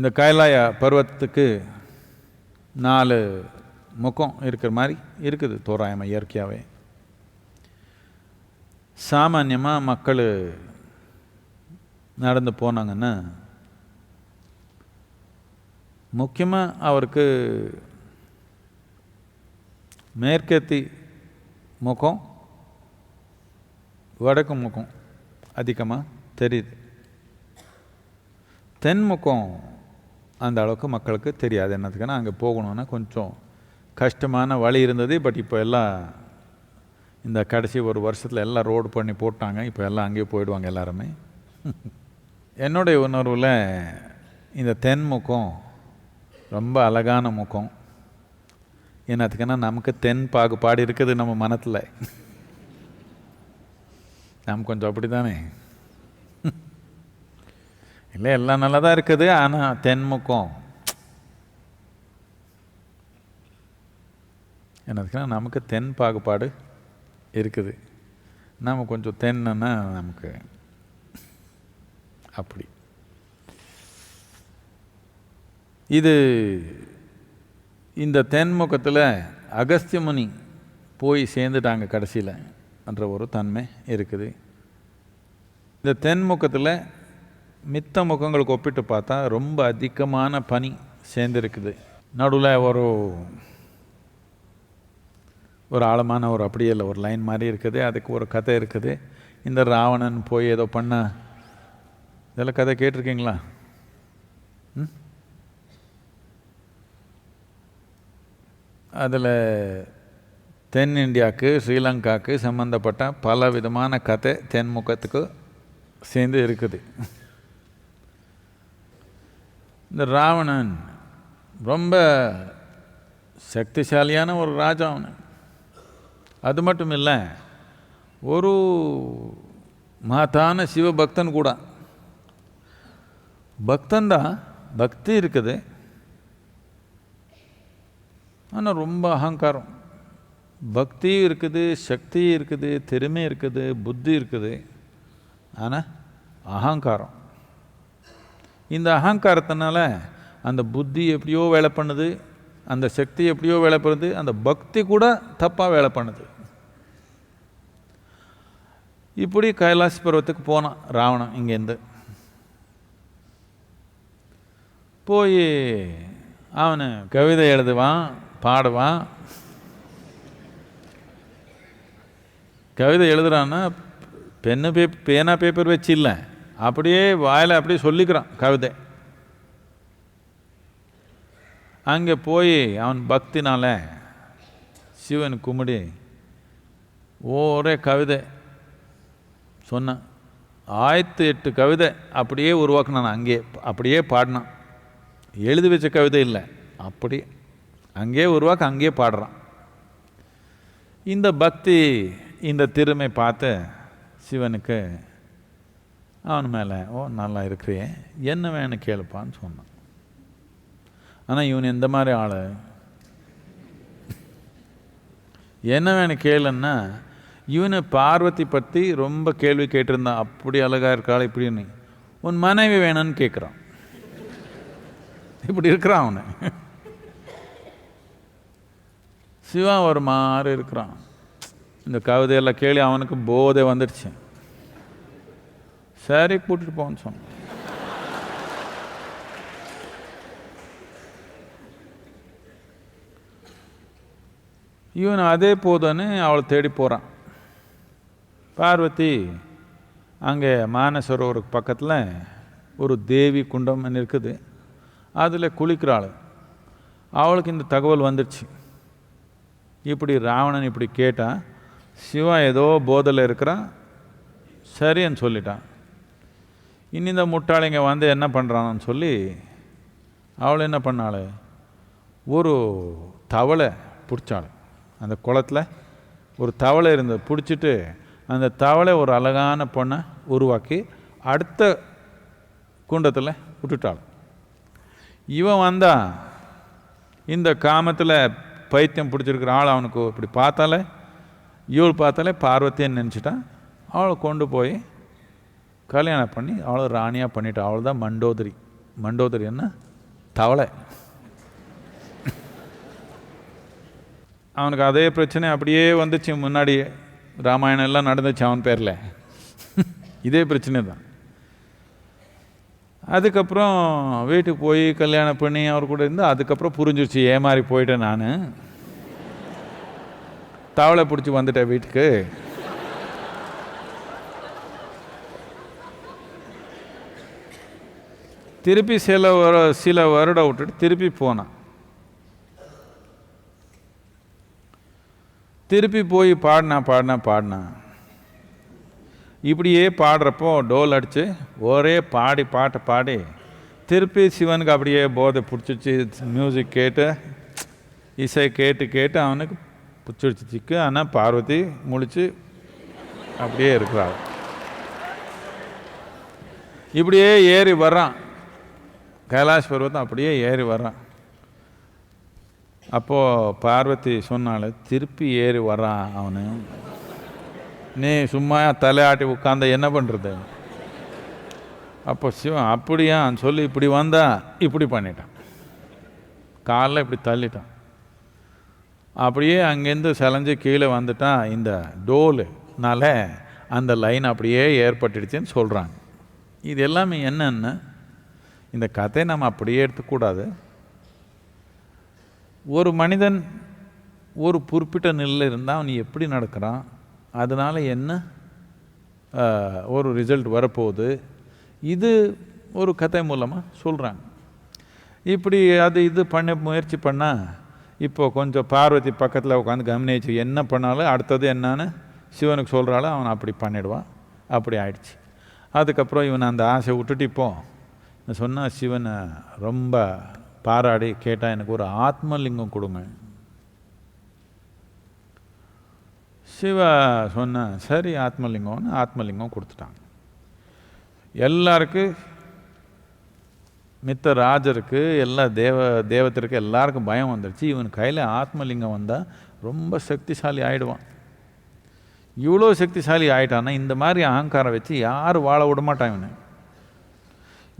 இந்த கைலாய பருவத்துக்கு நாலு முகம் இருக்கிற மாதிரி இருக்குது தோராயமாக இயற்கையாகவே சாமான்யமாக மக்கள் நடந்து போனாங்கன்னா முக்கியமாக அவருக்கு மேற்கத்தி முகம் வடக்கு முகம் அதிகமாக தெரியுது. தென்முகம் அந்த அளவுக்கு மக்களுக்கு தெரியாது. என்னத்துக்குன்னா அங்கே போகணுன்னா கொஞ்சம் கஷ்டமான வழி இருந்தது. பட் இப்போ எல்லாம் இந்த கடைசி ஒரு வருஷத்தில் எல்லாம் ரோடு பண்ணி போட்டாங்க. இப்போ எல்லாம் அங்கேயே போயிடுவாங்க எல்லாருமே. என்னுடைய உணர்வில் இந்த தென்முகம் ரொம்ப அழகான முகம். என்னத்துக்குன்னா நமக்கு தென் பாகுபாடு இருக்குது நம்ம மனத்தில். நாம் கொஞ்சம் அப்படி தானே இல்லை எல்லாம் நல்லா தான் இருக்குது ஆனால் தென்முக்கம் என்னதுக்குன்னா நமக்கு தென் பாகுபாடு இருக்குது. நம்ம கொஞ்சம் தென்னுன்னா நமக்கு அப்படி. இது இந்த தென்முகத்தில் அகஸ்தியமுனி போய் சேர்ந்துட்டாங்க கடைசியில் என்ற ஒரு தன்மை இருக்குது. இந்த தென்முகத்தில் மித்த முகங்களுக்கு ஒப்பிட்டு பார்த்தா ரொம்ப அதிகமான பனி சேர்ந்துருக்குது. நடுவில் ஒரு ஒரு ஆழமான ஒரு அப்படியே இல்லை ஒரு லைன் மாதிரி இருக்குது. அதுக்கு ஒரு கதை இருக்குது. இந்த ராவணன் போய் ஏதோ பண்ண இதெல்லாம் கதை கேட்டிருக்கீங்களா? ம்? அதில் தென் இந்தியாவுக்கு ஸ்ரீலங்காவுக்கு சம்மந்தப்பட்ட பல விதமான கதை தென்முகத்துக்கு சேர்ந்து இருக்குது. இந்த ராவணன் ரொம்ப சக்திசாலியான ஒரு ராஜா அவன். அது மட்டும் இல்லை ஒரு மகத்தான சிவபக்தன் கூட. பக்தன் தான் பக்தி இருக்குது. ஆனால் ரொம்ப அகங்காரம். பக்தியும் இருக்குது சக்தி இருக்குது திறமை இருக்குது புத்தி இருக்குது. ஆனால் அகங்காரம். இந்த அகங்காரத்தினால அந்த புத்தி எப்படியோ வேலை பண்ணுது அந்த சக்தி எப்படியோ வேலை பண்ணுது அந்த பக்தி கூட தப்பாக வேலை பண்ணுது. இப்படி கைலாச பருவத்துக்கு போனான் ராவணன் இங்கேருந்து. போய் அவனு கவிதை எழுதுவான் பாடுவான். கவிதை எழுதுறான்னா பென்னு பே பேனா பேப்பர் வச்சு இல்லை. அப்படியே வாயில் அப்படியே சொல்லிக்கிறான் கவிதை. அங்கே போய் அவன் பக்தினால சிவன் கும்பிடி ஒரே கவிதை சொன்னான். ஆயிரத்தி எட்டு கவிதை அப்படியே உருவாக்கினான். அங்கே அப்படியே பாடினான். எழுதி வச்ச கவிதை இல்லை. அப்படி அங்கேயே உருவாக்க அங்கேயே பாடுறான். இந்த பக்தி இந்த திறமை பார்த்து சிவனுக்கு அவன் மேலே ஓ நல்லா இருக்கிறியே என்ன வேணும் கேளுப்பான்னு சொன்னான். ஆனால் இவன் எந்த மாதிரி ஆள். என்ன வேணும் கேளுன்னா இவனை பார்வதி பற்றி ரொம்ப கேள்வி கேட்டிருந்தான் அப்படி அழகாக இருக்காள் இப்படின்னு. உன் மனைவி வேணும்னு கேட்குறான் இப்படி இருக்கிறான் அவனை. சிவா ஒரு மாதிரி இருக்கிறான். இந்த கவிதையெல்லாம் கேள்வி அவனுக்கு போதை வந்துடுச்சு சரி கூட்டிட்டு போன்னு சொன்னான். இவன் அதே போதுன்னு அவளை தேடி போகிறான் பார்வதி அங்கே மானசரோவருக்கு பக்கத்தில் ஒரு தேவி குண்டம் இருக்குது. அதில் குளிக்கிறாள். அவளுக்கு இந்த தகவல் வந்துடுச்சு இப்படி ராவணன் இப்படி கேட்டான் சிவா ஏதோ போதையில் இருக்கிறான். சரின்னு சொல்லிட்டான். இனி இந்த முட்டாளிங்க வந்து என்ன பண்ணுறான்னு சொல்லி அவள் என்ன பண்ணாள்? ஒரு தவளை பிடிச்சாள். அந்த குளத்தில் ஒரு தவளை இருந்தது. பிடிச்சிட்டு அந்த தவளை ஒரு அழகான பொண்ணை உருவாக்கி அடுத்த குண்டத்தில் விட்டுட்டாள். இவன் வந்தால் இந்த காமத்தில் பைத்தியம் பிடிச்சிருக்கிற ஆள் அவனுக்கு இப்படி பார்த்தாலே இவள் பார்த்தாலே பார்வத்தின்னு நினச்சிட்டான். அவளை கொண்டு போய் கல்யாணம் பண்ணி அவ்வளோ ராணியாக பண்ணிட்டா. அவள் தான் மண்டோதரி. மண்டோதரி என்ன? தவளை. அவனுக்கு அதே பிரச்சனை அப்படியே வந்துச்சு. முன்னாடி ராமாயணம் எல்லாம் நடந்துச்சு அவன் பேரில். இதே பிரச்சனை தான். அதுக்கப்புறம் வீட்டுக்கு போய் கல்யாணம் பண்ணி அவர் கூட இருந்து அதுக்கப்புறம் புரிஞ்சிருச்சு. ஏமாறி போயிட்டேன் நான். தவளை பிடிச்சி வந்துட்டேன் வீட்டுக்கு. திருப்பி சில வர சில வருடம் விட்டுட்டு திருப்பி போனான். திருப்பி போய் பாடினா பாடினா பாடினா. இப்படியே பாடுறப்போ டோல் அடித்து ஒரே பாடி பாட்டை பாடி திருப்பி சிவனுக்கு அப்படியே போதை பிடிச்சிச்சு மியூசிக் கேட்டு இசை கேட்டு கேட்டு அவனுக்கு பிடிச்சிடுச்சிக்கு ஆனால் பார்வதி முழிச்சு அப்படியே இருக்கிறாள். இப்படியே ஏறி வர்றான். கைலாஷ் பருவத்தை அப்படியே ஏறி வர்றான். அப்போது பார்வதி சொன்னாள் திருப்பி ஏறி வர்றான் அவனு. நீ சும்மா தலையாட்டி உட்காந்த என்ன பண்ணுறது அப்போ சிவன் அப்படியான்னு சொல்லி இப்படி வந்தா இப்படி பண்ணிட்டான். காலில் இப்படி தள்ளிட்டான். அப்படியே அங்கேருந்து செலஞ்சு கீழே வந்துட்டான் இந்த டோலுனால அந்த லைன் அப்படியே ஏற்பட்டுடுச்சுன்னு சொல்கிறாங்க இது எல்லாமே என்னென்ன இந்த கதையை நம்ம அப்படியே எடுத்துக்கூடாது. ஒரு மனிதன் ஒரு குறிப்பிட்ட நிலையில் இருந்தால் அவன் எப்படி நடக்கிறான்? அதனால் என்ன ஒரு ரிசல்ட் வரப்போகுது? இது ஒரு கதை மூலமாக சொல்கிறாங்க இப்படி அது இது பண்ண முயற்சி பண்ணால் இப்போ கொஞ்சம் பார்வதி பக்கத்தில் உட்காந்து கவனிச்சு என்ன பண்ணாலும் அடுத்தது என்னன்னு சிவனுக்கு சொல்கிறாலும் அவன் அப்படி பண்ணிடுவான். அப்படி ஆயிடுச்சு. அதுக்கப்புறம் இவன் அந்த ஆசை விட்டுட்டு இப்போது சொன்னால் சிவனை ரொம்ப பாராடி கேட்டால் எனக்கு ஒரு ஆத்மலிங்கம் கொடுங்க. சிவா சொன்ன சரி ஆத்மலிங்கம்னு ஆத்மலிங்கம் கொடுத்துட்டாங்க. எல்லாருக்கு மித்த ராஜருக்கு எல்லா தேவ தேவத்திற்கு எல்லாருக்கும் பயம் வந்துடுச்சு இவன் கையில் ஆத்மலிங்கம் வந்தால் ரொம்ப சக்திசாலி ஆயிடுவான். இவ்வளோ சக்திசாலி ஆயிட்டான்னா இந்த மாதிரி அகங்காரம் வச்சு யாரும் வாழ விட மாட்டான் இவனை.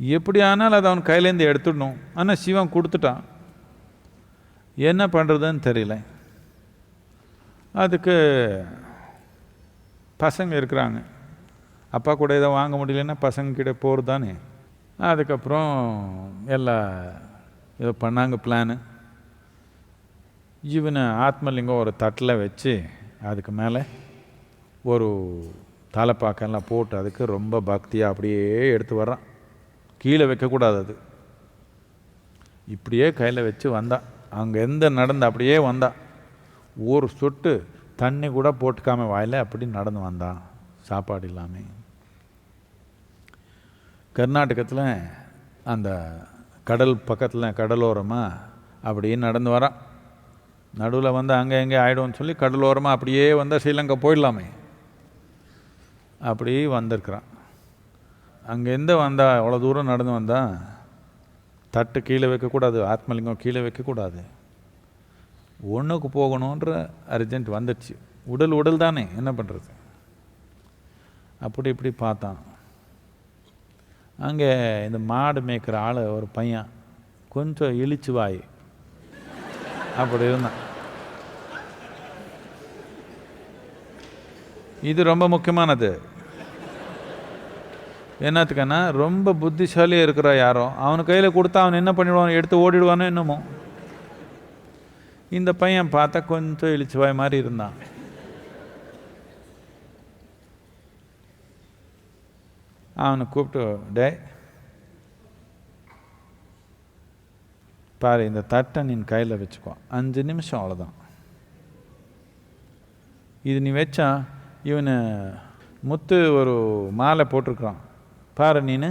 எப்படி ஆனாலும் அதை அவன் கையிலேருந்து எடுத்துடணும். ஆனால் சிவன் கொடுத்துட்டான். என்ன பண்ணுறதுன்னு தெரியல. அதுக்கு பசங்க இருக்கிறாங்க. அப்பா கூட ஏதோ வாங்க முடியலன்னா பசங்கக்கிட்ட போகிறது தானே. அதுக்கப்புறம் எல்லா ஏதோ பண்ணாங்க பிளானு இவனை ஆத்மலிங்கம் ஒரு தட்டில் வச்சு அதுக்கு மேலே ஒரு தலைப்பாக்கெல்லாம் போட்டு அதுக்கு ரொம்ப பக்தியாக அப்படியே எடுத்து வர்றான். கீழே வைக்கக்கூடாது அது. இப்படியே கையில் வச்சு வந்தான் அங்கே எந்த நடந்து அப்படியே வந்தான் ஒரு சொட்டு தண்ணி கூட போட்டுக்காம வாயில் அப்படி நடந்து வந்தான் சாப்பாடு இல்லாமல் கர்நாடகத்தில் அந்த கடல் பக்கத்தில் கடலோரமாக அப்படியே நடந்து வரான் நடுவில் வந்து அங்கே எங்கே ஆகிடும்னு சொல்லி கடலோரமாக அப்படியே வந்தால் ஸ்ரீலங்கா போயிடலாமே. அப்படியே வந்திருக்கிறான் அங்கேருந்து வந்தா அவ்வளோ தூரம் நடந்து வந்தா தட்டு கீழே வைக்கக்கூடாது ஆத்மலிங்கம் கீழே வைக்கக்கூடாது. ஒன்றுக்கு போகணுன்ற அர்ஜென்ட் வந்துடுச்சு. உடல் உடல் தானே என்ன பண்ணுறது அப்படி இப்படி பார்த்தான். அங்கே இந்த மாடு மேய்க்கிற ஆள் ஒரு பையன் கொஞ்சம் இழிச்சு வாய். அப்படி இருந்தான். இது ரொம்ப முக்கியமானது. என்னத்துக்குன்னா ரொம்ப புத்திசாலியாக இருக்கிற யாரோ அவன் கையில் கொடுத்தா அவன் என்ன பண்ணிவிடுவான் எடுத்து ஓடிடுவானோ என்னமோ. இந்த பையன் பார்த்தா கொஞ்சம் இழிச்சுவாய் மாதிரி இருந்தான். அவனை கூப்பிட்டு டே பாரு இந்த தட்டை நீ கையில் வச்சுக்கோ. அஞ்சு நிமிஷம் அவ்வளோதான் இது நீ வச்சா இவனை முத்து ஒரு மாலை போட்டிருக்கிறான். பாரு நீனு.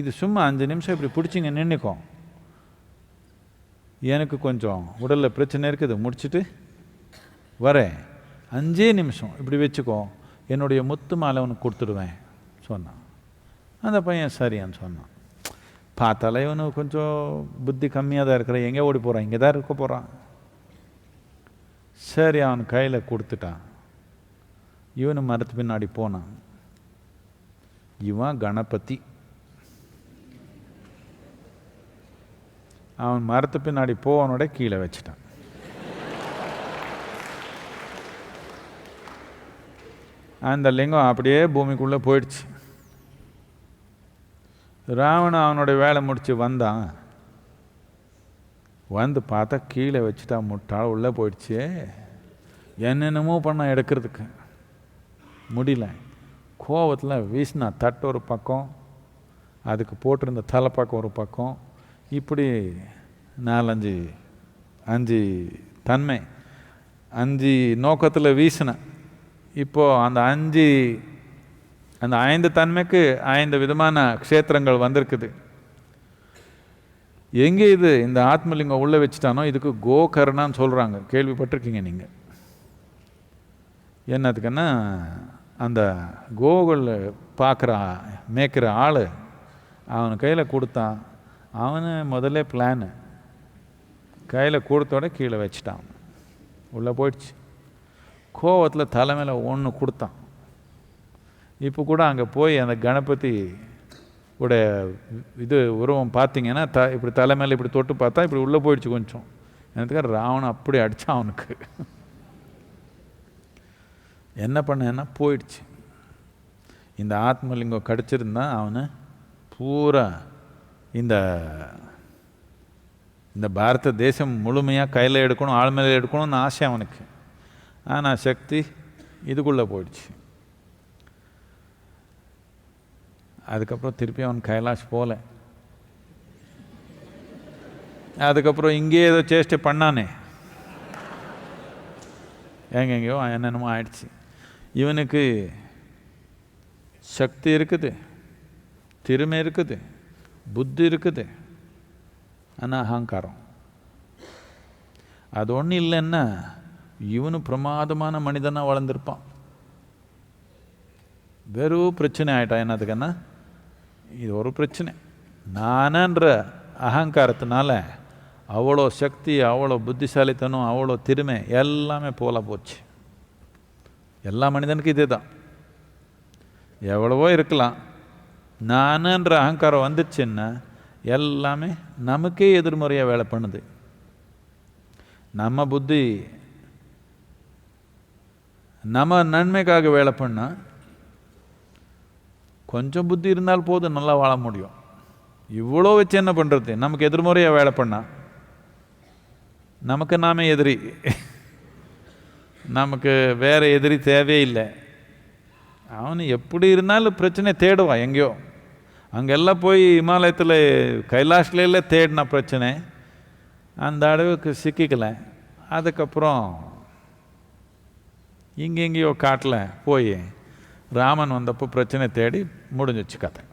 இது சும்மா அஞ்சு நிமிஷம் இப்படி பிடிச்சிங்க நின்றுக்கும் எனக்கு கொஞ்சம் உடலில் பிரச்சனை இருக்குது முடிச்சுட்டு வரேன். அஞ்சே நிமிஷம் இப்படி வச்சுக்கோ. என்னுடைய முத்து மாலை உனக்கு கொடுத்துடுவேன் சொன்னான். அந்த பையன் சரியான்னு சொன்னான். பார்த்தாலே இவனு கொஞ்சம் புத்தி கம்மியாக தான் இருக்கிற எங்கே ஓடி போகிறான் இங்கே தான் இருக்க போகிறான் சரி அவன் கையில் கொடுத்துட்டான். இவனு மரத்து பின்னாடி போனான். இவன் கணபதி. அவன் மரத்து பின்னாடி போவனோட கீழே வச்சிட்டான். அந்த லிங்கம் அப்படியே பூமிக்குள்ளே போயிடுச்சு. ராவணன் அவனுடைய வேலை முடித்து வந்தான். வந்து பார்த்தா கீழே வச்சுட்டா முட்டாள் உள்ளே போயிடுச்சு. என்னென்னமோ பண்ண எடுக்கிறதுக்கு. முடியல. கோவத்தில் வீசினா தட்டு ஒரு பக்கம் அதுக்கு போட்டிருந்த தலைப்பக்கம் ஒரு பக்கம். இப்படி நாலஞ்சு அஞ்சு தன்மை அஞ்சு நோக்கத்தில் வீசினேன் இப்போது அந்த அஞ்சு அந்த ஐந்து தன்மைக்கு ஐந்து விதமான க்ஷேத்திரங்கள் வந்திருக்குது. எங்கே இது இந்த ஆத்மலிங்கம் உள்ளே வச்சுட்டானோ இதுக்கு கோகர்ணான்னு சொல்கிறாங்க கேள்விப்பட்டிருக்கீங்க நீங்கள் என்னத்துக்குன்னா அந்த கோகுலில் பார்க்குற மேய்க்கிற ஆள் அவன் கையில் கொடுத்தான். அவனு முதல்ல பிளானு கையில் கொடுத்தோட கீழே வச்சிட்டான். உள்ளே போயிடுச்சு. கோவத்தில் தலைமையில் ஒன்று கொடுத்தான். இப்போ கூட அங்கே போய் அந்த கணபதி உடைய இது உருவம் பார்த்தீங்கன்னா த இப்படி தலைமையில் இப்படி தொட்டு பார்த்தா இப்படி உள்ளே போயிடுச்சு கொஞ்சம். எனக்கு ராவணன் அப்படி அடித்தான் அவனுக்கு. என்ன பண்ணேன்னா போயிடுச்சு. இந்த ஆத்மலிங்கம் கிடச்சிருந்தா அவனை பூரா இந்த இந்த பாரத தேசம் முழுமையாக கையில் எடுக்கணும் ஆள் மேலே எடுக்கணும்னு ஆசை அவனுக்கு. ஆனால் சக்தி இதுக்குள்ளே போயிடுச்சு. அதுக்கப்புறம் திருப்பி அவன் கைலாஷ் போகல அதுக்கப்புறம் இங்கேயே ஏதோ சேஷ்டை பண்ணானே. எங்கெங்கேயோ என்னென்னமோ ஆயிடுச்சு. இவனுக்கு சக்தி இருக்குது திறமை இருக்குது புத்தி இருக்குது. ஆனால் அகங்காரம். அது ஒன்றும் இல்லைன்னா இவனு பிரமாதமான மனிதனாக வளர்ந்துருப்பான். வெறும் பிரச்சனை ஆயிட்டான் என்னதுக்குன்னா இது ஒரு பிரச்சனை. நானன்ற அகங்காரத்தினால அவ்வளோ சக்தி அவ்வளோ புத்திசாலித்தனம் அவ்வளோ திறமை எல்லாமே போல போச்சு. எல்லா மனிதனுக்கும் இதே தான் எவ்வளவோ இருக்கலாம். நானுன்ற அகங்காரம் வந்துச்சுன்னா எல்லாமே நமக்கே எதிர்மறையாக வேலை பண்ணுது. நம்ம புத்தி நம்ம நன்மைக்காக வேலை பண்ணால் கொஞ்சம் புத்தி இருந்தால் போதும் நல்லா வாழ முடியும். இவ்வளோ வச்சு என்ன பண்ணுறது நமக்கு எதிர்முறையாக வேலை பண்ணால் நமக்கு நாமே எதிரி. நமக்கு வேறு எதிரி தேவையில்லை அவன் எப்படி இருந்தாலும் பிரச்சனை தேடுவான் எங்கேயோ. அங்கெல்லாம் போய் இமாலயத்தில் கைலாஷ்ல தேடின பிரச்சனை. அந்த அளவுக்கு சிக்கிக்கல. அதுக்கப்புறம் இங்கே எங்கேயோ காட்டில் போய் ராமன் வந்தப்போ பிரச்சனை தேடி முடிஞ்சிச்சு கதை.